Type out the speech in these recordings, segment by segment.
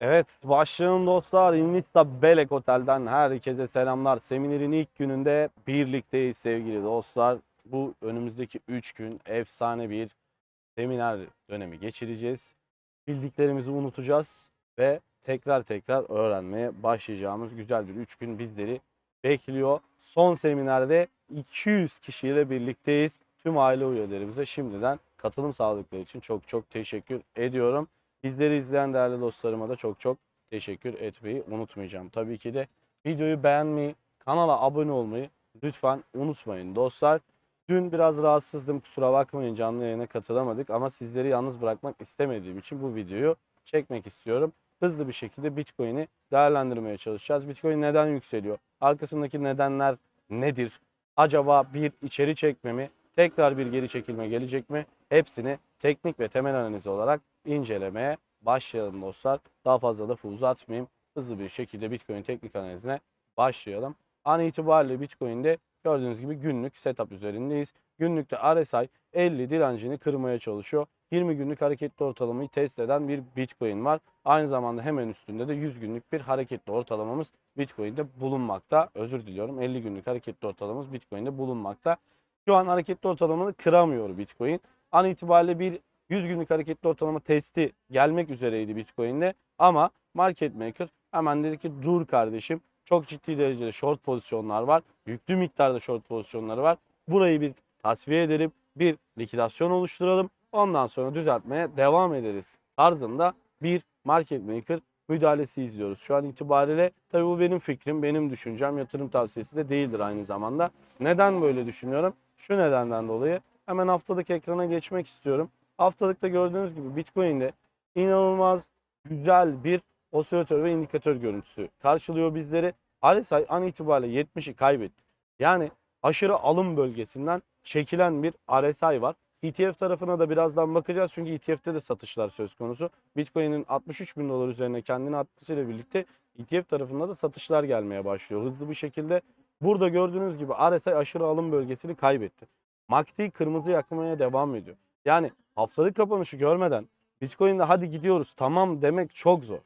Evet başlayalım dostlar. Invista Belek Otel'den herkese selamlar. Seminerin ilk gününde birlikteyiz sevgili dostlar. Bu önümüzdeki 3 gün efsane bir seminer dönemi geçireceğiz. Bildiklerimizi unutacağız ve tekrar tekrar öğrenmeye başlayacağımız güzel bir 3 gün bizleri bekliyor. Son seminerde 200 kişiyle birlikteyiz. Tüm aile üyelerimize şimdiden katılım sağladıkları için çok çok teşekkür ediyorum. Bizleri izleyen değerli dostlarıma da çok çok teşekkür etmeyi unutmayacağım. Tabii ki de videoyu beğenmeyi, kanala abone olmayı lütfen unutmayın dostlar. Dün biraz rahatsızdım kusura bakmayın canlı yayına katılamadık ama sizleri yalnız bırakmak istemediğim için bu videoyu çekmek istiyorum. Hızlı bir şekilde Bitcoin'i değerlendirmeye çalışacağız. Bitcoin neden yükseliyor? Arkasındaki nedenler nedir? Acaba bir içeri çekme mi? Tekrar bir geri çekilme gelecek mi? Hepsini teknik ve temel analizi olarak incelemeye başlayalım dostlar. Daha fazla lafı uzatmayayım. Hızlı bir şekilde Bitcoin teknik analizine başlayalım. An itibariyle Bitcoin'de gördüğünüz gibi günlük setup üzerindeyiz. Günlükte RSI 50 direncini kırmaya çalışıyor. 20 günlük hareketli ortalamayı test eden bir Bitcoin var. Aynı zamanda hemen üstünde de 100 günlük bir hareketli ortalamamız Bitcoin'de bulunmakta. Özür diliyorum 50 günlük hareketli ortalamamız Bitcoin'de bulunmakta. Şu an hareketli ortalamanı kıramıyor Bitcoin. An itibariyle bir 100 günlük hareketli ortalama testi gelmek üzereydi Bitcoin'de ama market maker hemen dedi ki dur kardeşim çok ciddi derecede short pozisyonlar var. Yüklü miktarda short pozisyonları var. Burayı bir tasfiye edelim, bir likidasyon oluşturalım. Ondan sonra düzeltmeye devam ederiz tarzında bir market maker müdahalesi izliyoruz. Şu an itibariyle tabii bu benim fikrim, benim düşüncem, yatırım tavsiyesi de değildir aynı zamanda. Neden böyle düşünüyorum? Şu nedenden dolayı hemen haftalık ekrana geçmek istiyorum. Haftalıkta gördüğünüz gibi Bitcoin'de inanılmaz güzel bir osilatör ve indikatör görüntüsü karşılıyor bizleri. RSI an itibariyle 70'i kaybetti. Yani aşırı alım bölgesinden çekilen bir RSI var. ETF tarafına da birazdan bakacağız çünkü ETF'te de satışlar söz konusu. Bitcoin'in 63 bin dolar üzerine kendini atmasıyla birlikte ETF tarafında da satışlar gelmeye başlıyor. Hızlı bir şekilde burada gördüğünüz gibi RSI aşırı alım bölgesini kaybetti. MACD kırmızı yakmaya devam ediyor. Yani haftalık kapanışı görmeden Bitcoin'de hadi gidiyoruz tamam demek çok zor.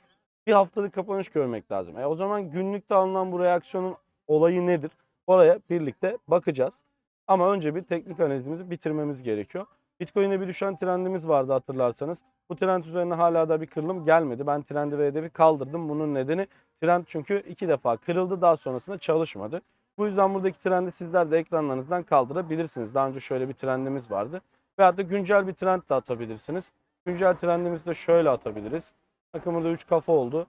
Bir haftalık kapanış görmek lazım. E o zaman günlükte alınan bu reaksiyonun olayı nedir? Oraya birlikte bakacağız. Ama önce bir teknik analizimizi bitirmemiz gerekiyor. Bitcoin'de bir düşen trendimiz vardı hatırlarsanız. Bu trend üzerine hala da bir kırılım gelmedi. Ben trendi ve hedefi kaldırdım. Bunun nedeni trend çünkü iki defa kırıldı daha sonrasında çalışmadı. Bu yüzden buradaki trendi sizler de ekranlarınızdan kaldırabilirsiniz. Daha önce şöyle bir trendimiz vardı. Veyahut da güncel bir trend de atabilirsiniz. Güncel trendimizi de şöyle atabiliriz. Bakın burada 3 kafa oldu.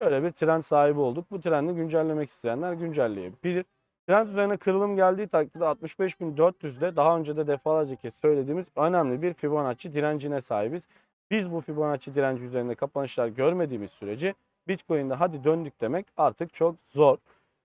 Böyle bir trend sahibi olduk. Bu trendi güncellemek isteyenler güncelleyebilir. Trend üzerine kırılım geldiği takdirde 65.400'de daha önce de defalarca kez söylediğimiz önemli bir Fibonacci direncine sahibiz. Biz bu Fibonacci direnci üzerinde kapanışlar görmediğimiz sürece Bitcoin'de hadi döndük demek artık çok zor.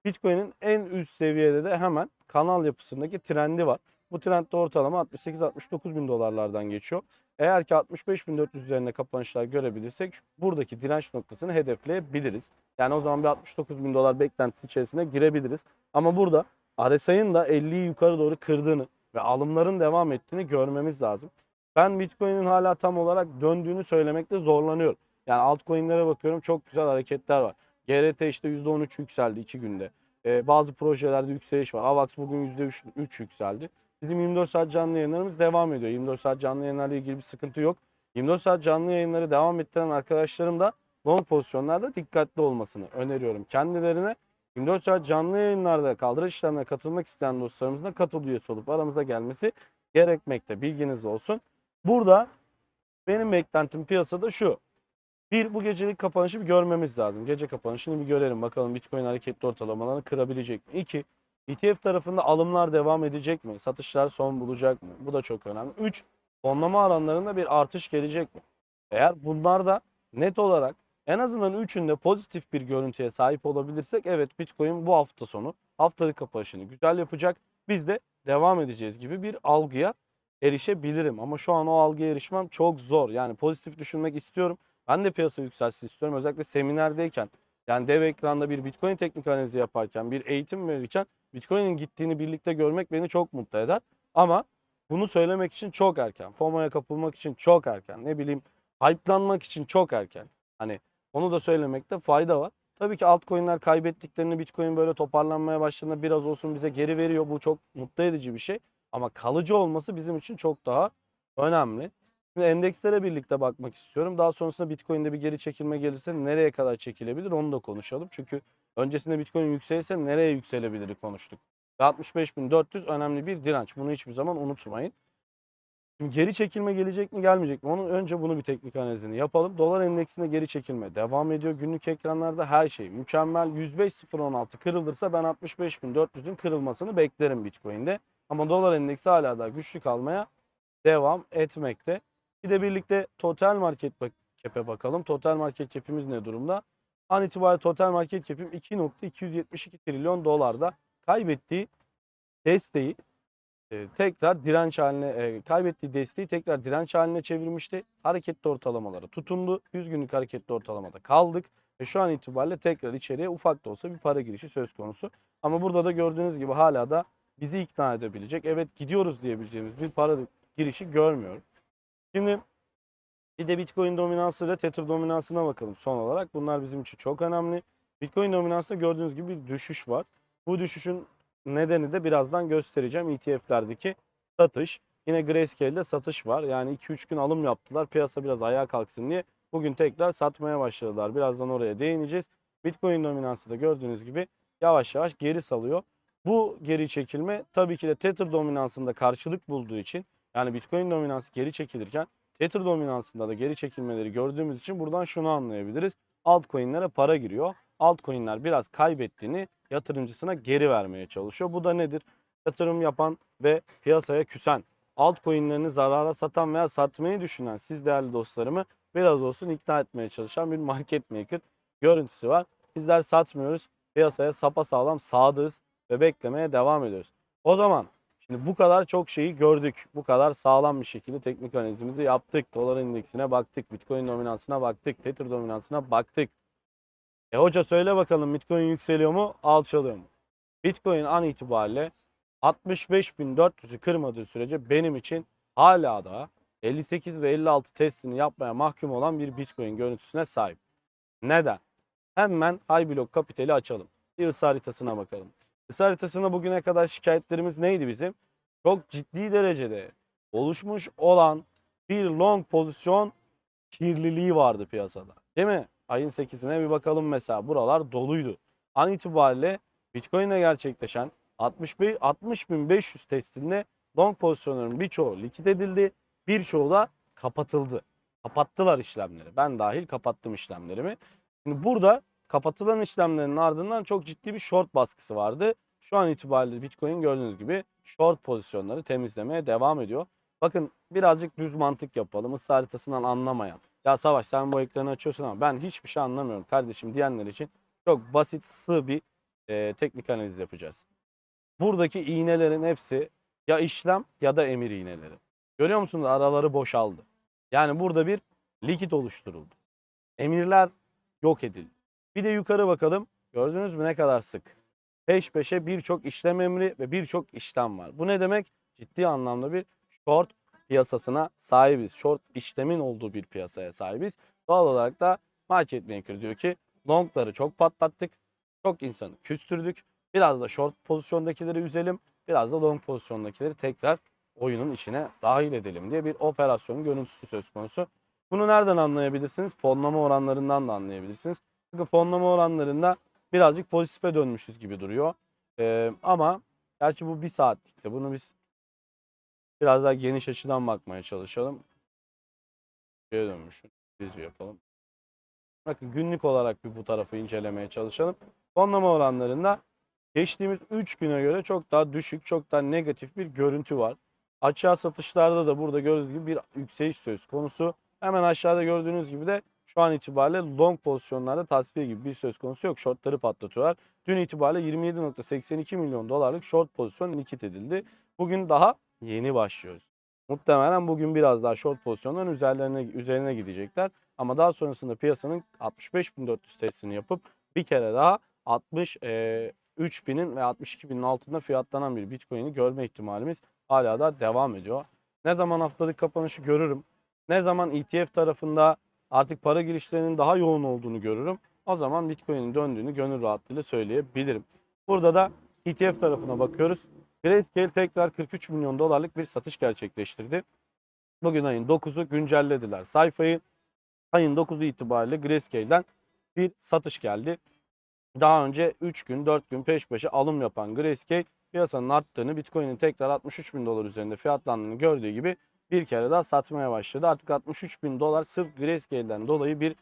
Bitcoin'in en üst seviyede de hemen kanal yapısındaki trendi var. Bu trendde ortalama 68-69 bin dolarlardan geçiyor. Eğer ki 65.400 üzerinde kapanışlar görebilirsek buradaki direnç noktasını hedefleyebiliriz. Yani o zaman bir 69 bin dolar beklentisi içerisine girebiliriz. Ama burada RSI'nin da 50'yi yukarı doğru kırdığını ve alımların devam ettiğini görmemiz lazım. Ben Bitcoin'in hala tam olarak döndüğünü söylemekte zorlanıyorum. Yani altcoin'lere bakıyorum çok güzel hareketler var. GRT işte %13 yükseldi 2 günde. Ee, bazı projelerde yükseliş var. AVAX bugün %3 3 yükseldi. Bizim 24 saat canlı yayınlarımız devam ediyor. 24 saat canlı yayınlarla ilgili bir sıkıntı yok. 24 saat canlı yayınları devam ettiren arkadaşlarım da long pozisyonlarda dikkatli olmasını öneriyorum. Kendilerine 24 saat canlı yayınlarda kaldırış işlemine katılmak isteyen dostlarımızın da katıl üyesi olup aramıza gelmesi gerekmekte. Bilginiz olsun. Burada benim beklentim piyasada şu. Bir, bu gecelik kapanışı bir görmemiz lazım. Gece kapanışını bir görelim. Bakalım Bitcoin hareketli ortalamalarını kırabilecek mi? İki, ETF tarafında alımlar devam edecek mi? Satışlar son bulacak mı? Bu da çok önemli. 3. Fonlama alanlarında bir artış gelecek mi? Eğer bunlar da net olarak en azından üçünde pozitif bir görüntüye sahip olabilirsek evet Bitcoin bu hafta sonu haftalık kapanışını güzel yapacak. Biz de devam edeceğiz gibi bir algıya erişebilirim. Ama şu an o algıya erişmem çok zor. Yani pozitif düşünmek istiyorum. Ben de piyasa yükselsin istiyorum. Özellikle seminerdeyken yani dev ekranda bir Bitcoin teknik analizi yaparken, bir eğitim verirken Bitcoin'in gittiğini birlikte görmek beni çok mutlu eder. Ama bunu söylemek için çok erken. FOMO'ya kapılmak için çok erken. Ne bileyim hype'lanmak için çok erken. Hani onu da söylemekte fayda var. Tabii ki altcoin'ler kaybettiklerini Bitcoin böyle toparlanmaya başladığında biraz olsun bize geri veriyor. Bu çok mutlu edici bir şey. Ama kalıcı olması bizim için çok daha önemli. Şimdi endekslere birlikte bakmak istiyorum. Daha sonrasında Bitcoin'de bir geri çekilme gelirse nereye kadar çekilebilir onu da konuşalım. Çünkü öncesinde Bitcoin yükselirse nereye yükselebilir konuştuk. Ve 65.400 önemli bir direnç. Bunu hiçbir zaman unutmayın. Şimdi geri çekilme gelecek mi gelmeyecek mi? Onun önce bunu bir teknik analizini yapalım. Dolar endeksinde geri çekilme devam ediyor. Günlük ekranlarda her şey mükemmel. 105.016 kırılırsa ben 65.400'ün kırılmasını beklerim Bitcoin'de. Ama dolar endeksi hala da güçlü kalmaya devam etmekte. Bir de birlikte total market cap'e bakalım. Total market cap'imiz ne durumda? An itibariyle total market cap'im 2.272 trilyon dolarda kaybettiği desteği e, tekrar direnç haline e, kaybettiği desteği tekrar direnç haline çevirmişti. Hareketli ortalamaları tutundu. 100 günlük hareketli ortalamada kaldık ve şu an itibariyle tekrar içeriye ufak da olsa bir para girişi söz konusu. Ama burada da gördüğünüz gibi hala da bizi ikna edebilecek, evet gidiyoruz diyebileceğimiz bir para girişi görmüyorum. Şimdi bir de Bitcoin dominansı ile Tether dominansına bakalım son olarak. Bunlar bizim için çok önemli. Bitcoin dominansında gördüğünüz gibi bir düşüş var. Bu düşüşün nedeni de birazdan göstereceğim. ETF'lerdeki satış. Yine Grayscale'de satış var. Yani 2-3 gün alım yaptılar. Piyasa biraz ayağa kalksın diye. Bugün tekrar satmaya başladılar. Birazdan oraya değineceğiz. Bitcoin dominansı da gördüğünüz gibi yavaş yavaş geri salıyor. Bu geri çekilme tabii ki de Tether dominansında karşılık bulduğu için yani Bitcoin dominansı geri çekilirken Tether dominansında da geri çekilmeleri gördüğümüz için buradan şunu anlayabiliriz. Altcoin'lere para giriyor. Altcoin'ler biraz kaybettiğini yatırımcısına geri vermeye çalışıyor. Bu da nedir? Yatırım yapan ve piyasaya küsen, altcoin'lerini zarara satan veya satmayı düşünen siz değerli dostlarımı biraz olsun ikna etmeye çalışan bir market maker görüntüsü var. Bizler satmıyoruz. Piyasaya sapasağlam sadığız ve beklemeye devam ediyoruz. O zaman şimdi bu kadar çok şeyi gördük. Bu kadar sağlam bir şekilde teknik analizimizi yaptık. Dolar endeksine baktık. Bitcoin dominansına baktık. Tether dominansına baktık. E hoca söyle bakalım Bitcoin yükseliyor mu, alçalıyor mu? Bitcoin an itibariyle 65.400'ü kırmadığı sürece benim için hala da 58 ve 56 testini yapmaya mahkum olan bir Bitcoin görüntüsüne sahip. Neden? Hemen high block kapitali açalım. Bir ısı haritasına bakalım. Isı haritasında bugüne kadar şikayetlerimiz neydi bizim? Çok ciddi derecede oluşmuş olan bir long pozisyon kirliliği vardı piyasada. Değil mi? Ayın 8'ine bir bakalım mesela. Buralar doluydu. An itibariyle Bitcoin'e gerçekleşen 65 60.500 testinde long pozisyonların birçoğu likit edildi. Birçoğu da kapatıldı. Kapattılar işlemleri. Ben dahil kapattım işlemlerimi. Şimdi burada kapatılan işlemlerin ardından çok ciddi bir short baskısı vardı. Şu an itibariyle Bitcoin gördüğünüz gibi short pozisyonları temizlemeye devam ediyor. Bakın birazcık düz mantık yapalım. Isı haritasından anlamayan. Ya Savaş sen bu ekranı açıyorsun ama ben hiçbir şey anlamıyorum kardeşim diyenler için çok basit sığ bir e, teknik analiz yapacağız. Buradaki iğnelerin hepsi ya işlem ya da emir iğneleri. Görüyor musunuz araları boşaldı. Yani burada bir likit oluşturuldu. Emirler yok edildi. Bir de yukarı bakalım. Gördünüz mü ne kadar sık? Peş peşe birçok işlem emri ve birçok işlem var. Bu ne demek? Ciddi anlamda bir short piyasasına sahibiz. Short işlemin olduğu bir piyasaya sahibiz. Doğal olarak da market maker diyor ki longları çok patlattık. Çok insanı küstürdük. Biraz da short pozisyondakileri üzelim. Biraz da long pozisyondakileri tekrar oyunun içine dahil edelim diye bir operasyon görüntüsü söz konusu. Bunu nereden anlayabilirsiniz? Fonlama oranlarından da anlayabilirsiniz. Fonlama oranlarında birazcık pozitife dönmüşüz gibi duruyor. Ee, ama gerçi bu bir saatlikte. Bunu biz biraz daha geniş açıdan bakmaya çalışalım. Şuraya dönmüş. Biz yapalım. Bakın günlük olarak bir bu tarafı incelemeye çalışalım. Fonlama oranlarında geçtiğimiz 3 güne göre çok daha düşük, çok daha negatif bir görüntü var. Açığa satışlarda da burada gördüğünüz gibi bir yükseliş söz konusu. Hemen aşağıda gördüğünüz gibi de şu an itibariyle long pozisyonlarda tasfiye gibi bir söz konusu yok. Shortları patlatıyorlar. Dün itibariyle 27.82 milyon dolarlık short pozisyon likit edildi. Bugün daha yeni başlıyoruz. Muhtemelen bugün biraz daha short pozisyonların üzerlerine, üzerine gidecekler. Ama daha sonrasında piyasanın 65.400 testini yapıp bir kere daha 60 e, 3000'in ve 62.000'in altında fiyatlanan bir Bitcoin'i görme ihtimalimiz hala da devam ediyor. Ne zaman haftalık kapanışı görürüm, ne zaman ETF tarafında artık para girişlerinin daha yoğun olduğunu görürüm. O zaman Bitcoin'in döndüğünü gönül rahatlığıyla söyleyebilirim. Burada da ETF tarafına bakıyoruz. Grayscale tekrar 43 milyon dolarlık bir satış gerçekleştirdi. Bugün ayın 9'u güncellediler sayfayı. Ayın 9'u itibariyle Grayscale'den bir satış geldi. Daha önce 3 gün 4 gün peş peşe alım yapan Grayscale piyasanın arttığını Bitcoin'in tekrar 63 bin dolar üzerinde fiyatlandığını gördüğü gibi bir kere daha satmaya başladı. Artık 63 bin dolar sırf Grayscale'den dolayı bir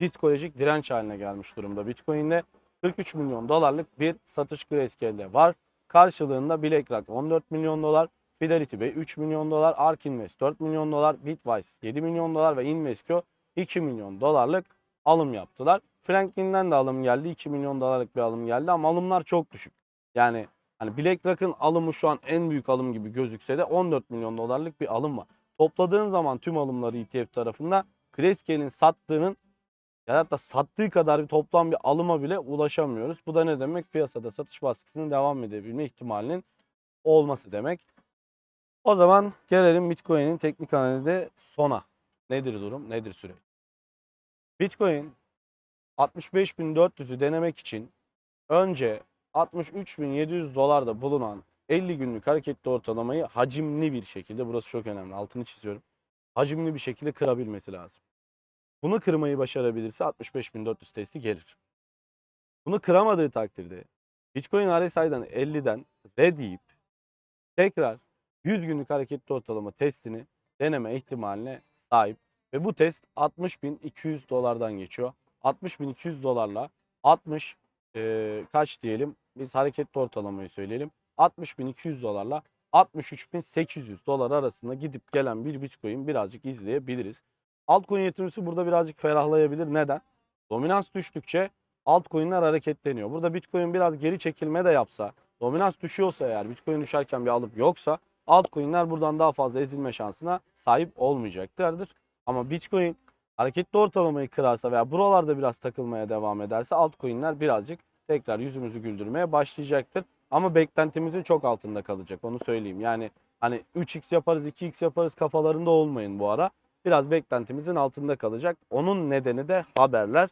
psikolojik direnç haline gelmiş durumda Bitcoin'de. 43 milyon dolarlık bir satış Grayscale'de var. Karşılığında BlackRock 14 milyon dolar, Fidelity Bay 3 milyon dolar, ARK Invest 4 milyon dolar, Bitwise 7 milyon dolar ve Invesco 2 milyon dolarlık alım yaptılar. Franklin'den de alım geldi. 2 milyon dolarlık bir alım geldi ama alımlar çok düşük. Yani hani BlackRock'ın alımı şu an en büyük alım gibi gözükse de 14 milyon dolarlık bir alım var. Topladığın zaman tüm alımları ETF tarafında Grayscale'in sattığının ya da sattığı kadar bir toplam bir alıma bile ulaşamıyoruz. Bu da ne demek? Piyasada satış baskısının devam edebilme ihtimalinin olması demek. O zaman gelelim Bitcoin'in teknik analizde sona. Nedir durum? Nedir süreç? Bitcoin 65.400'ü denemek için önce 63.700 dolarda bulunan 50 günlük hareketli ortalamayı hacimli bir şekilde burası çok önemli altını çiziyorum. Hacimli bir şekilde kırabilmesi lazım. Bunu kırmayı başarabilirse 65.400 testi gelir. Bunu kıramadığı takdirde Bitcoin RSI'den 50'den red deyip tekrar 100 günlük hareketli ortalama testini deneme ihtimaline sahip ve bu test 60.200 dolardan geçiyor. 60.200 dolarla 60 e, kaç diyelim biz hareketli ortalamayı söyleyelim. 60.200 dolarla 63.800 dolar arasında gidip gelen bir Bitcoin birazcık izleyebiliriz. Altcoin yatırımcısı burada birazcık ferahlayabilir. Neden? Dominans düştükçe altcoin'ler hareketleniyor. Burada Bitcoin biraz geri çekilme de yapsa, dominans düşüyorsa eğer Bitcoin düşerken bir alıp yoksa altcoin'ler buradan daha fazla ezilme şansına sahip olmayacaklardır. Ama Bitcoin hareketli ortalamayı kırarsa veya buralarda biraz takılmaya devam ederse altcoin'ler birazcık tekrar yüzümüzü güldürmeye başlayacaktır. Ama beklentimizin çok altında kalacak onu söyleyeyim. Yani hani 3x yaparız 2x yaparız kafalarında olmayın bu ara. Biraz beklentimizin altında kalacak. Onun nedeni de haberler.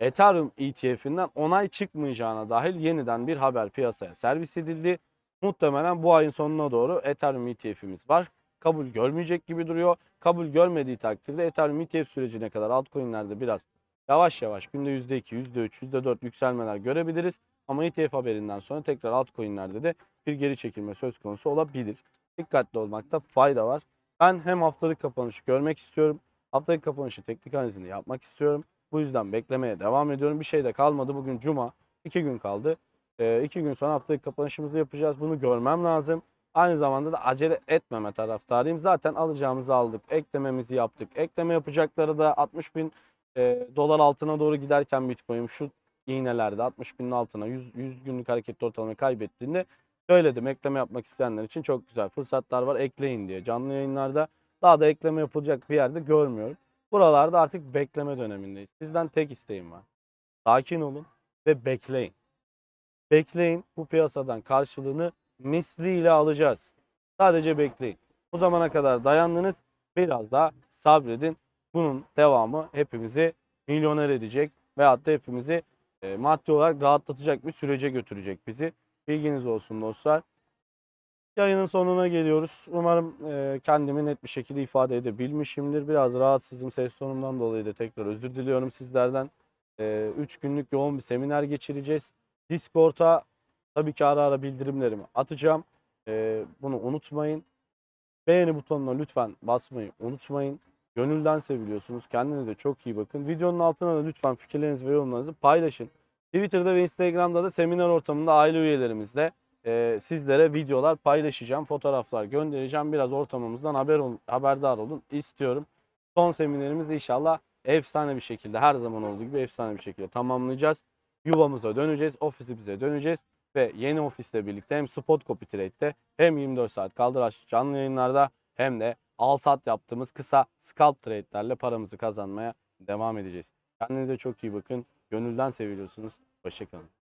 Ethereum ETF'inden onay çıkmayacağına dahil yeniden bir haber piyasaya servis edildi. Muhtemelen bu ayın sonuna doğru Ethereum ETF'imiz var. Kabul görmeyecek gibi duruyor. Kabul görmediği takdirde Ethereum ETF sürecine kadar altcoin'lerde biraz yavaş yavaş günde %2, %3, %4 yükselmeler görebiliriz. Ama ETF haberinden sonra tekrar altcoin'lerde de bir geri çekilme söz konusu olabilir. Dikkatli olmakta fayda var. Ben hem haftalık kapanışı görmek istiyorum. Haftalık kapanışı teknik analizini yapmak istiyorum. Bu yüzden beklemeye devam ediyorum. Bir şey de kalmadı. Bugün cuma. iki gün kaldı. Ee, iki gün sonra haftalık kapanışımızı yapacağız. Bunu görmem lazım. Aynı zamanda da acele etmeme taraftarıyım. Zaten alacağımızı aldık. Eklememizi yaptık. Ekleme yapacakları da 60 bin e, dolar altına doğru giderken Bitcoin şu iğnelerde 60 binin altına 100, 100 günlük hareketli ortalamayı kaybettiğinde söyledim. Ekleme yapmak isteyenler için çok güzel fırsatlar var. Ekleyin diye canlı yayınlarda. Daha da ekleme yapılacak bir yerde görmüyorum. Buralarda artık bekleme dönemindeyiz. Sizden tek isteğim var. Sakin olun ve bekleyin. Bekleyin bu piyasadan karşılığını misliyle alacağız. Sadece bekleyin. Bu zamana kadar dayandınız. Biraz daha sabredin. Bunun devamı hepimizi milyoner edecek veyahut da hepimizi e, maddi olarak rahatlatacak bir sürece götürecek bizi. Bilginiz olsun dostlar. Yayının sonuna geliyoruz. Umarım e, kendimi net bir şekilde ifade edebilmişimdir. Biraz rahatsızım ses tonumdan dolayı da tekrar özür diliyorum sizlerden. 3 günlük yoğun bir seminer geçireceğiz. Discord'a tabii ki ara ara bildirimlerimi atacağım. E, bunu unutmayın. Beğeni butonuna lütfen basmayı unutmayın. Gönülden seviliyorsunuz. Kendinize çok iyi bakın. Videonun altına da lütfen fikirlerinizi ve yorumlarınızı paylaşın. Twitter'da ve Instagram'da da seminer ortamında aile üyelerimizle e, sizlere videolar paylaşacağım. Fotoğraflar göndereceğim. Biraz ortamımızdan haber ol- haberdar olun istiyorum. Son seminerimiz de inşallah efsane bir şekilde her zaman olduğu gibi efsane bir şekilde tamamlayacağız. Yuvamıza döneceğiz. Ofisimize döneceğiz. Ve yeni ofisle birlikte hem Spot Copy Trade'de hem 24 saat kaldıraç canlı yayınlarda hem de al sat yaptığımız kısa scalp trade'lerle paramızı kazanmaya devam edeceğiz. Kendinize çok iyi bakın. Gönülden seviliyorsunuz. Hoşçakalın.